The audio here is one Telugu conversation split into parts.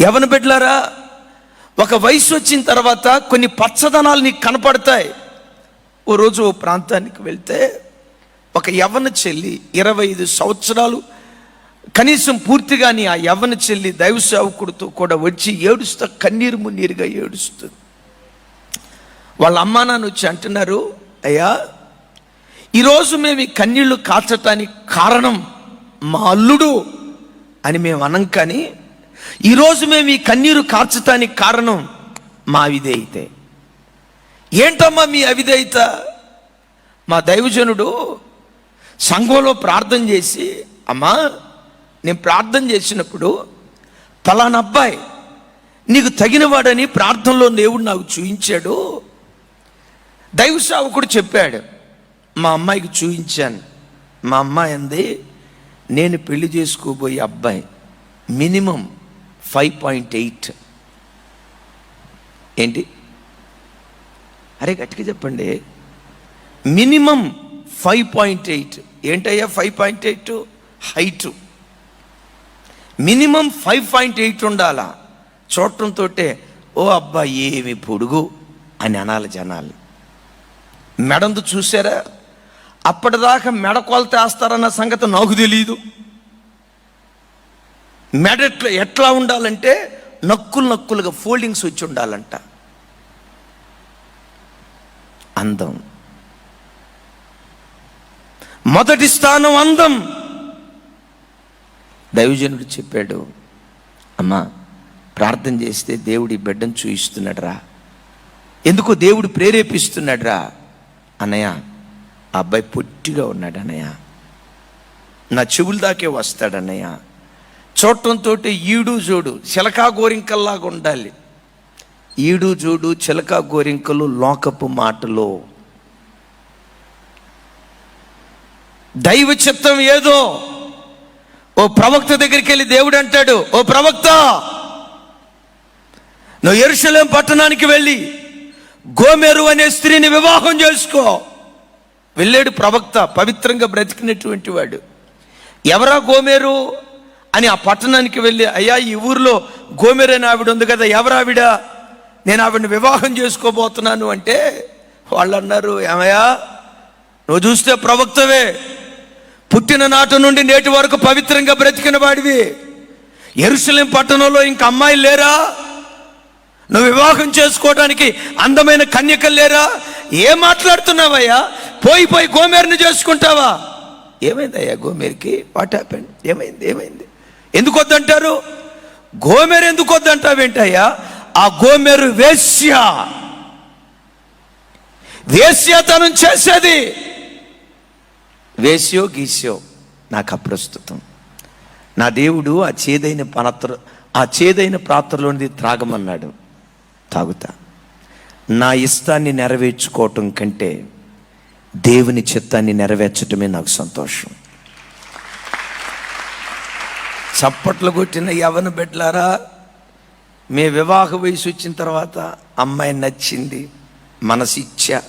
ఎవరిని బిడ్డలారా ఒక వయసు వచ్చిన తర్వాత కొన్ని పచ్చదనాలు నీకు కనపడతాయి. ఓ రోజు ఓ ప్రాంతానికి వెళ్తే ఒక యవ్వన చెల్లి ఇరవై ఐదు సంవత్సరాలు కనీసం పూర్తిగా నీ ఆ యవ్వన చెల్లి దైవ సేవకుడితో కూడా వచ్చి ఏడుస్తా కన్నీరు మున్నీరుగా ఏడుస్తుంది. వాళ్ళ అమ్మా నాన్న వచ్చి అంటున్నారు అయ్యా ఈరోజు మేము ఈ కన్నీళ్ళు కాచటానికి కారణం మా అల్లుడు అని మేము అనం కానీ ఈరోజు మేము ఈ కన్నీరు కార్చటానికి కారణం మా అవిధేయత. ఏంటమ్మా మీ అవిధేయత? మా దైవజనుడు సంఘంలో ప్రార్థన చేసి అమ్మా నేను ప్రార్థన చేసినప్పుడు పలానా అబ్బాయి నీకు తగినవాడని ప్రార్థనలో దేవుడు నాకు చూయించాడు. దైవ సేవకుడు చెప్పాడు మా అమ్మాయికి చూయించాను. మా అమ్మాయి అంది నేను పెళ్ళి చేసుకోబోయే అబ్బాయి. మినిమం ఫైవ్ పాయింట్ ఎయిట్ ఏంటి? అరే గట్టిగా చెప్పండి. మినిమం ఫైవ్ పాయింట్ ఎయిట్ ఏంటయ్యా five point eight height. Minimum five point eight ఉండాలా? చూడటంతో ఓ అబ్బా ఏమి పొడుగు అని అనాలి జనాలు. మెడందు చూసారా? అప్పటిదాకా మెడ కొలత వేస్తారన్న సంగతి నాకు తెలియదు మెడ ఎట్లా ఎట్లా ఉండాలంటే నక్కులు నక్కులుగా ఫోల్డింగ్స్ వచ్చి ఉండాలంట. అందం. మొదటి స్థానం అందం. దైవజనుడు చెప్పాడు అమ్మా ప్రార్థన చేస్తే దేవుడి బిడ్డను చూయిస్తున్నాడు రా ఎందుకో దేవుడు ప్రేరేపిస్తున్నాడు రా అన్నయ్య ఆ అబ్బాయి పొట్టిగా ఉన్నాడు అన్నయ్య. నా చెవుల దాకే వస్తాడు చూడటంతో ఈడు జోడు చిలకా గోరింకల్లాగా ఉండాలి. ఈడు జోడు చిలకా గోరింకలు లోకపు మాటలు. దైవ చిత్తం ఏదో. ఓ ప్రవక్త దగ్గరికి వెళ్ళి దేవుడు అంటాడు ఓ ప్రవక్త నువ్వు ఎరుషలేం పట్టణానికి వెళ్ళి గోమెరు అనే స్త్రీని వివాహం చేసుకో. వెళ్ళాడు ప్రవక్త పవిత్రంగా బ్రతికినటువంటి వాడు. ఎవరా గోమేరు? అని ఆ పట్టణానికి వెళ్ళి అయ్యా ఈ ఊర్లో గోమేరు అని ఆవిడ ఉంది కదా ఎవరావిడ? నేను ఆవిడని వివాహం చేసుకోబోతున్నాను. అంటే వాళ్ళు అన్నారు ఏమయ్యా నువ్వు చూస్తే ప్రవక్తవే. పుట్టిన నాటి నుండి నేటి వరకు పవిత్రంగా బ్రతికిన వాడివి. ఎరుసలేం పట్టణంలో ఇంక అమ్మాయిలు లేరా? నువ్వు వివాహం చేసుకోవడానికి అందమైన కన్యకలు లేరా? ఏం మాట్లాడుతున్నావయ్యా? పోయి పోయి గోమేరుని చేసుకుంటావా? ఏమైందయ్యా గోమేరికి? వాట్ హ్యాపెండ్ ఏమైంది? ఏమైంది? ఎందుకు వద్దంటారు గోమేరు ఎందుకు వద్దంటావేంటయ్యా ఆ గోమేరు వేశ్య. వేశ్యతనం చేసేది. వేశ్యో గీస్యో నాకు అప్రస్తుతం నా దేవుడు ఆ చేదైన పాత్ర ఆ చేదైన పాత్రలోనిది త్రాగమన్నాడు. తాగుతా. నా ఇష్టాన్ని నెరవేర్చుకోవటం కంటే దేవుని చిత్తాన్ని నెరవేర్చటమే నాకు సంతోషం. చప్పట్లు కొట్టిన యవన బిడ్డలారా మీ వివాహ వయసు వచ్చిన తర్వాత అమ్మాయి నచ్చింది మనసిచ్చ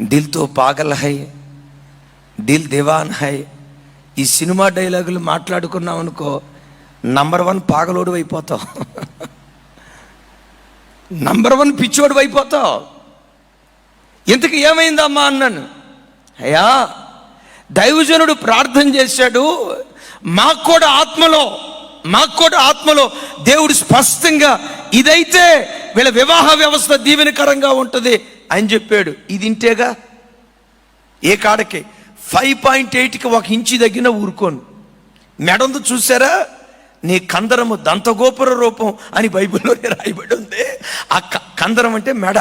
దిల్తో పాగల్ హై దిల్ దివాన్ హై ఈ సినిమా డైలాగులు మాట్లాడుకున్నాం అనుకో నంబర్ వన్ పాగలోడు అయిపోతావు. నంబర్ వన్ పిచ్చోడు అయిపోతావు. ఇంతకు ఏమైందమ్మా అన్నాను. అయ్యా దైవజనుడు ప్రార్థన చేశాడు మాకు కూడా ఆత్మలో మాకు కూడా ఆత్మలో దేవుడు స్పష్టంగా ఇదైతే వీళ్ళ వివాహ వ్యవస్థ దీవెనకరంగా ఉంటుంది అని చెప్పాడు. ఇది ఇంటేగా ఏ కాడకి? ఫైవ్ పాయింట్ ఎయిట్కి ఒక ఇంచి తగ్గిన ఊరుకోను. మెడందు చూసారా? నీ కందరము దంతగోపుర రూపం అని బైబిల్లోనే రాయబడి ఉంది. ఆ క- కందరం అంటే మెడ.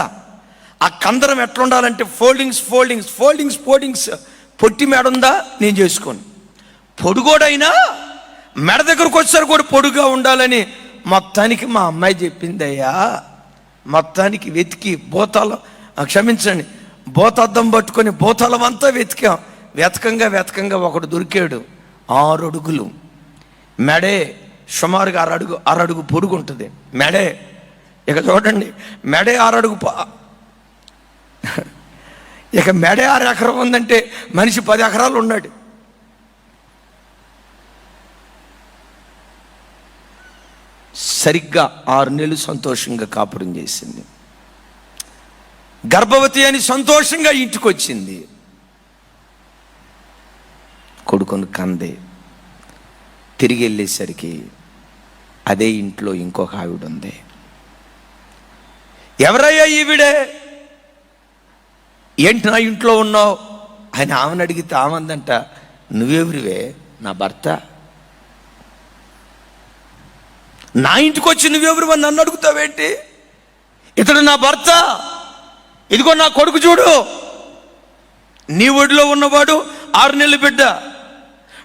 ఆ కందరం ఎట్లా ఉండాలంటే ఫోల్డింగ్స్ ఫోల్డింగ్స్ ఫోల్డింగ్స్ ఫోల్డింగ్స్ పొట్టి మెడ ఉందా? నేను చేసుకోను. పొడుగోడైనా మెడ దగ్గరకు వచ్చారు కూడా పొడుగా ఉండాలని మొత్తానికి మా అమ్మాయి చెప్పింది అయ్యా మొత్తానికి వెతికి బోతాలం క్షమించండి భూతార్థం పట్టుకొని బోతాలం అంతా వెతికాం. వెతకంగా వెతకంగా ఒకడు దొరికాడు. ఆరు అడుగులు. మెడే సుమారుగా అరడుగు అరడుగు పొడుగు ఉంటుంది. మెడే. ఇక చూడండి మెడే అరడుగు ఇక మెడే ఆరు ఎకరం ఉందంటే మనిషి పది ఎకరాలు ఉన్నాడు. సరిగ్గా ఆరు నెలలు సంతోషంగా కాపురం చేసింది. గర్భవతి అని సంతోషంగా ఇంటికి వచ్చింది కొడుకును కందే. తిరిగి వెళ్ళేసరికి అదే ఇంట్లో ఇంకొక ఆవిడ ఉంది ఎవరయ్యా ఈవిడే? ఏంటి నా ఇంట్లో ఉన్నావు? ఆయన ఆమెను అడిగితే ఆమందంట నువ్వెవరివే? నా భర్త? నా ఇంటికి వచ్చి నువ్వెవరు నన్ను అడుగుతావేంటి? ఇతడు నా భర్త. ఇదిగో నా కొడుకు చూడు. నీ ఒడిలో ఉన్నవాడు ఆరు నెలల బిడ్డ.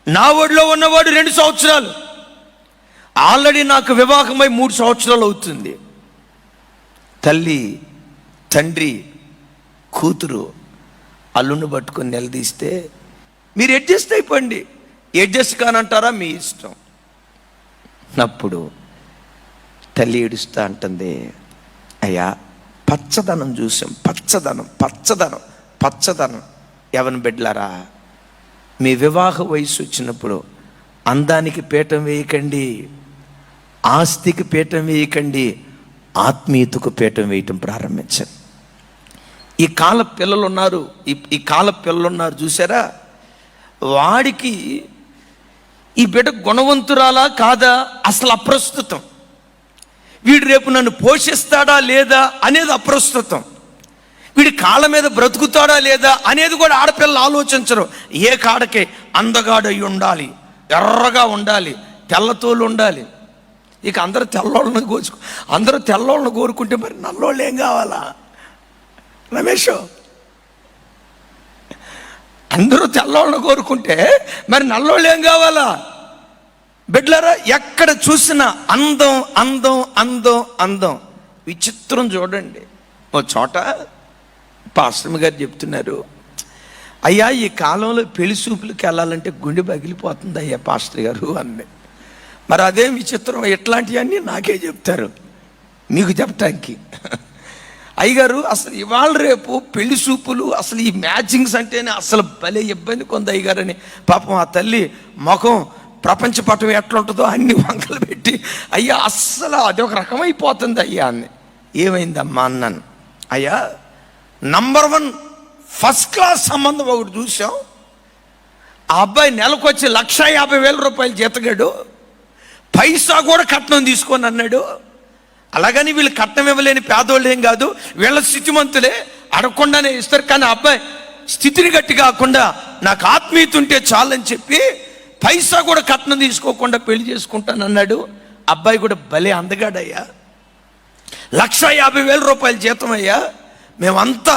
నా ఒడిలో ఉన్నవాడు రెండు సంవత్సరాలు. ఆల్రెడీ నాకు వివాహమై మూడు సంవత్సరాలు అవుతుంది. తల్లి తండ్రి కూతురు అల్లును పట్టుకొని నిలదీస్తే మీరు అడ్జస్ట్ అయిపోండి. అడ్జస్ట్ కానంటారా మీ ఇష్టం. అప్పుడు తల్లి ఏడుస్తూ అంటుంది. అయ్యా పచ్చదనం చూసాం పచ్చదనం పచ్చదనం పచ్చదనం. ఎవరిని బిడ్డలారా? మీ వివాహ వయసు వచ్చినప్పుడు అందానికి పీఠం వేయకండి ఆస్తికి పీఠం వేయకండి ఆత్మీయతకు పీఠం వేయటం ప్రారంభించండి ఈ కాల పిల్లలు ఉన్నారు ఈ ఈ కాల పిల్లలు ఉన్నారు చూసారా? వాడికి ఈ బిడ్డ గుణవంతురాలా కాదా? అసలు అప్రస్తుతం. వీడు రేపు నన్ను పోషిస్తాడా లేదా అనేది అప్రస్తుతం. వీడి కాళ్ళ మీద బ్రతుకుతాడా లేదా అనేది కూడా ఆడపిల్లలు ఆలోచించరు. ఏ కాడకే అందగాడై ఉండాలి ఎర్రగా ఉండాలి తెల్లతోలు ఉండాలి. ఇక అందరూ తెల్లోళ్ళని కోచుకో అందరూ తెల్లోళ్ళని కోరుకుంటే మరి నల్లోళ్ళు ఏం కావాలా? రమేష్ అందరూ తెల్లోళ్ళని కోరుకుంటే మరి నల్లోళ్ళు ఏం కావాలా? బిడ్లరా ఎక్కడ చూసినా అందం అందం అందం అందం. విచిత్రం చూడండి. ఓ చోట పాస్టమ్ గారు చెప్తున్నారు అయ్యా ఈ కాలంలో పెళ్ళి చూపులకి వెళ్ళాలంటే గుండె పగిలిపోతుంది అయ్యా పాస్టర్ గారు అంది మరి అదేం విచిత్రం ఇట్లాంటివన్నీ నాకే చెప్తారు. మీకు చెప్పటానికి. అయ్యగారు అసలు ఇవాళ రేపు పెళ్ళి చూపులు అసలు ఈ మ్యాచింగ్స్ అంటేనే అసలు భలే ఇబ్బంది కొంది అయ్యగారని. పాపం ఆ తల్లి ముఖం ప్రపంచ పటం ఎట్లుంటుందో అన్ని వంకలు పెట్టి అయ్యా అస్సలు అది ఒక రకమైపోతుంది అయ్యా అని. ఏమైందమ్మా అన్నాను. అయ్యా నంబర్ వన్ ఫస్ట్ క్లాస్ సంబంధం ఒకటి చూసాం ఆ అబ్బాయి నెలకొచ్చి లక్ష యాభై వేల రూపాయలు జీతగాడు. పైసా కూడా కట్నం తీసుకొని అన్నాడు. అలాగని వీళ్ళు కట్నం ఇవ్వలేని పేదోళ్ళు ఏం కాదు వీళ్ళ స్థితిమంతులే అడగకుండానే ఇస్తారు. కానీ ఆ అబ్బాయి స్థితిని గట్టి కాకుండా నాకు ఆత్మీయత ఉంటే చాలని చెప్పి పైసా కూడా కట్నం తీసుకోకుండా పెళ్ళి చేసుకుంటాను అన్నాడు అబ్బాయి కూడా భలే అందగాడయ్యా. లక్ష యాభై వేల రూపాయల జీతం అయ్యా మేమంతా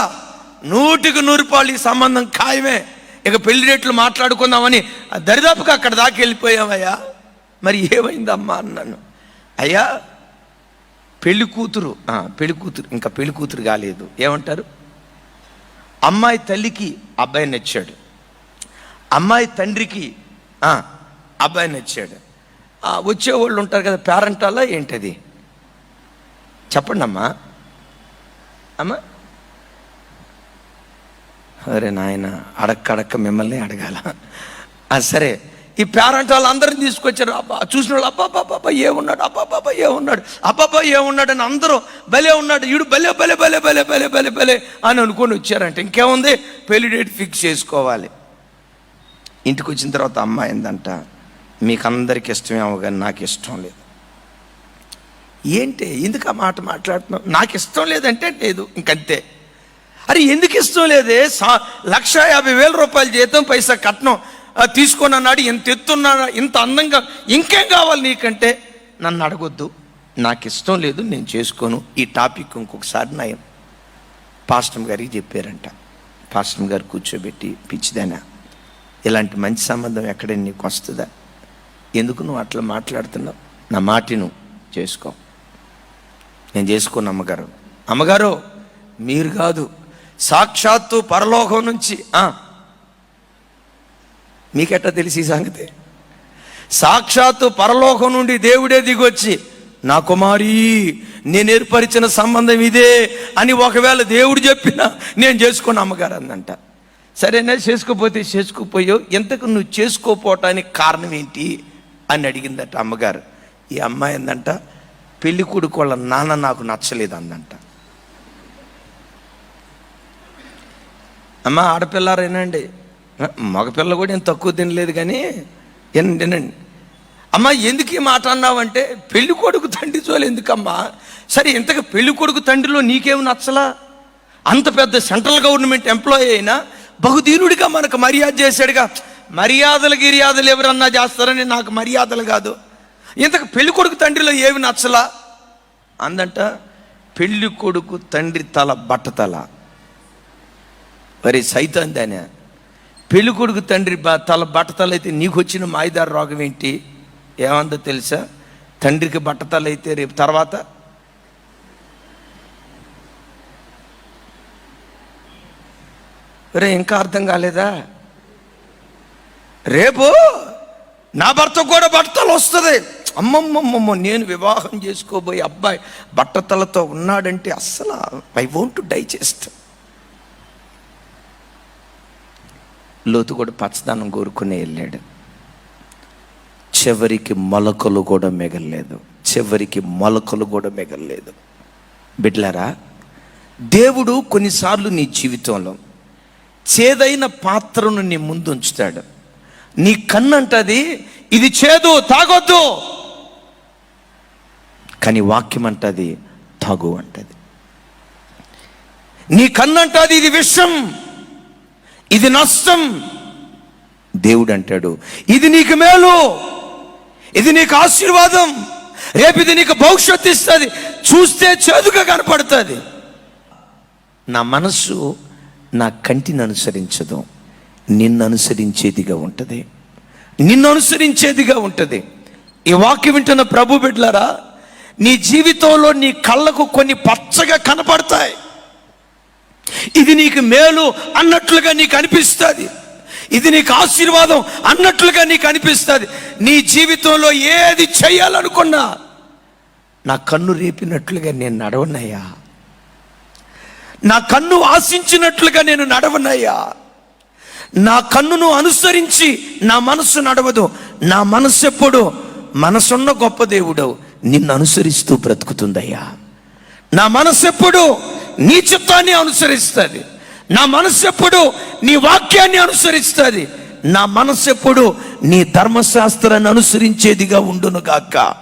నూటికి నూరు రూపాయలు ఈ సంబంధం ఖాయమే. ఇక పెళ్ళి రేట్లు మాట్లాడుకుందామని ఆ దరిదాపుగా అక్కడ దాకా వెళ్ళిపోయామయ్యా మరి ఏమైందమ్మా అన్నాను. అయ్యా పెళ్ళి కూతురు పెళ్ళి కూతురు ఇంకా పెళ్ళి కూతురు కాలేదు. ఏమంటారు? అమ్మాయి తల్లికి అబ్బాయి నచ్చాడు అమ్మాయి తండ్రికి అబ్బాయిని అబ్బాయి నచ్చాడు. వచ్చేవాళ్ళు ఉంటారు కదా పేరెంట్ అలా ఏంటది? చెప్పండి అమ్మా. అమ్మా అరే నాయన అడక్కడక్క మిమ్మల్ని అడగాల. సరే ఈ పేరెంట్ వాళ్ళు అందరిని తీసుకొచ్చారు. అబ్బా చూసిన వాళ్ళు అబ్బా అబ్బా అబ్బా ఏమున్నాడు అబ్బా అబ్బా ఏమున్నాడు ఏ ఏమున్నాడు అని అందరూ భలే ఉన్నాడు. ఈడు భలే భలే భలే భలే భలే భలే భలే అని అనుకొని వచ్చారంట. ఇంకేముంది? పెళ్ళి డేట్ ఫిక్స్ చేసుకోవాలి. ఇంటికి వచ్చిన తర్వాత అమ్మాయి ఏందంట మీకు అందరికి ఇష్టమేమో కానీ నాకు ఇష్టం లేదు. ఏంటి? ఎందుకు ఆ మాట మాట్లాడుతున్నావు? నాకు ఇష్టం లేదంటే లేదు ఇంకంతే. అరే ఎందుకు ఇష్టం లేదే? సా- లక్ష యాభై వేల రూపాయల జీతం పైసా కట్నం తీసుకొని అన్నాడు ఇంత ఎత్తున్నా ఇంత అందంగా ఇంకేం కావాలి నీకంటే? నన్ను అడగొద్దు నాకు ఇష్టం లేదు నేను చేసుకోను. ఈ టాపిక్ ఇంకొకసారి నా పాస్టమ్ గారికి చెప్పారంట. పాస్టమ్ గారు కూర్చోబెట్టి పిచ్చిదేనా? ఇలాంటి మంచి సంబంధం ఎక్కడైనా నీకు వస్తుందా? ఎందుకు నువ్వు అట్లా మాట్లాడుతున్నావు? నా మాటి నువ్వు చేసుకో. నేను చేసుకోను అమ్మగారు. అమ్మగారు మీరు కాదు సాక్షాత్తు పరలోకం నుంచి ఆ, మీకెట్టా తెలిసి ఈ సంగతి? సాక్షాత్తు పరలోకం నుండి దేవుడే దిగొచ్చి నా కుమారి నేను ఏర్పరిచిన సంబంధం ఇదే అని ఒకవేళ దేవుడు చెప్పినా నేను చేసుకున్న అమ్మగారు అందంట సరేనా చేసుకోపోతే చేసుకోపోయో ఎంతకు నువ్వు చేసుకోపోవటానికి కారణం ఏంటి అని అడిగిందట అమ్మగారు. ఈ అమ్మాయి ఏందంట పెళ్ళి కొడుకు వాళ్ళ నాన్న నాకు నచ్చలేదు అందంట అమ్మ ఆడపిల్లారేనండి. మగపిల్ల కూడా ఏం తక్కువ తినలేదు కానీ వినండి వినండి అమ్మ ఎందుకు ఈ మాట అన్నావంటే పెళ్ళి కొడుకు తండ్రి చోలు ఎందుకమ్మా? సరే ఇంతకు పెళ్ళి కొడుకు తండ్రిలో నీకేమి నచ్చలా? అంత పెద్ద సెంట్రల్ గవర్నమెంట్ ఎంప్లాయీ అయినా బహుదీనుడిగా మనకు మర్యాద చేశాడుగా. మర్యాదలు గిర్యాదలు ఎవరన్నా చేస్తారని నాకు మర్యాదలు కాదు. ఇంతకు పెళ్ళి కొడుకు తండ్రిలో ఏమి నచ్చలా? అందంట పెళ్ళి కొడుకు తండ్రి తల బట్టతల. మరి సైతం దానే. పెళ్ళి కొడుకు తండ్రి తల బట్టతల అయితే నీకు వచ్చిన మాయిదారు రోగం ఏంటి? ఏమందో తెలుసా? తండ్రికి బట్టతలైతే రేపు తర్వాత రే ఇంకా అర్థం కాలేదా? రేపు నా భర్త కూడా బట్టతలు వస్తుంది. అమ్మమ్మమ్మమ్మ నేను వివాహం చేసుకోబోయే అబ్బాయి బట్టతలతో ఉన్నాడంటే అస్సలు ఐ వోంట్ టు డైజెస్ట్. లోతు కూడా పచ్చదనం కోరుకునే వెళ్ళాడు. చివరికి మొలకలు కూడా మిగలలేదు. చివరికి మొలకలు కూడా మిగలలేదు. బిడ్లరా దేవుడు కొన్నిసార్లు నీ జీవితంలో చేదైన పాత్రను నీ ముందు ఉంచుతాడు నీ కన్నంటది ఇది చేదు తాగొద్దు. కానీ వాక్యం అంటది తాగు అంటది నీ కన్నంటది ఇది విషం ఇది నష్టం. దేవుడు అంటాడు ఇది నీకు మేలు ఇది నీకు ఆశీర్వాదం రేపు ఇది నీకు భవిష్యత్తు ఇస్తుంది. చూస్తే చేదుగా కనపడుతుంది. నా మనస్సు నా కంటిని అనుసరించదు నిన్ను అనుసరించేదిగా ఉంటుంది. నిన్ను అనుసరించేదిగా ఉంటుంది. ఈ వాక్యం వింటున్న ప్రభు బిడ్డలారా నీ జీవితంలో నీ కళ్ళకు కొన్ని పచ్చగా కనపడతాయి. ఇది నీకు మేలు అన్నట్లుగా నీకు అనిపిస్తుంది. ఇది నీకు ఆశీర్వాదం అన్నట్లుగా నీకు అనిపిస్తుంది. నీ జీవితంలో ఏది చేయాలనుకున్నా నా కన్ను రేపినట్లుగా నేను నడవనయ్యా. నా కన్ను ఆశించినట్లుగా నేను నడవనయ్యా. నా కన్నును అనుసరించి నా మనస్సు నడవదు. నా మనస్సు ఎప్పుడు మనసున్న గొప్ప దేవుడు నిన్ను అనుసరిస్తూ బ్రతుకుతుందయ్యా. నా మనస్సు ఎప్పుడు నీ చిత్తాన్ని అనుసరిస్తుంది. నా మనస్సు ఎప్పుడు నీ వాక్యాన్ని అనుసరిస్తుంది. నా మనస్సు ఎప్పుడు నీ ధర్మశాస్త్రాన్ని అనుసరించేదిగా ఉండును గాక.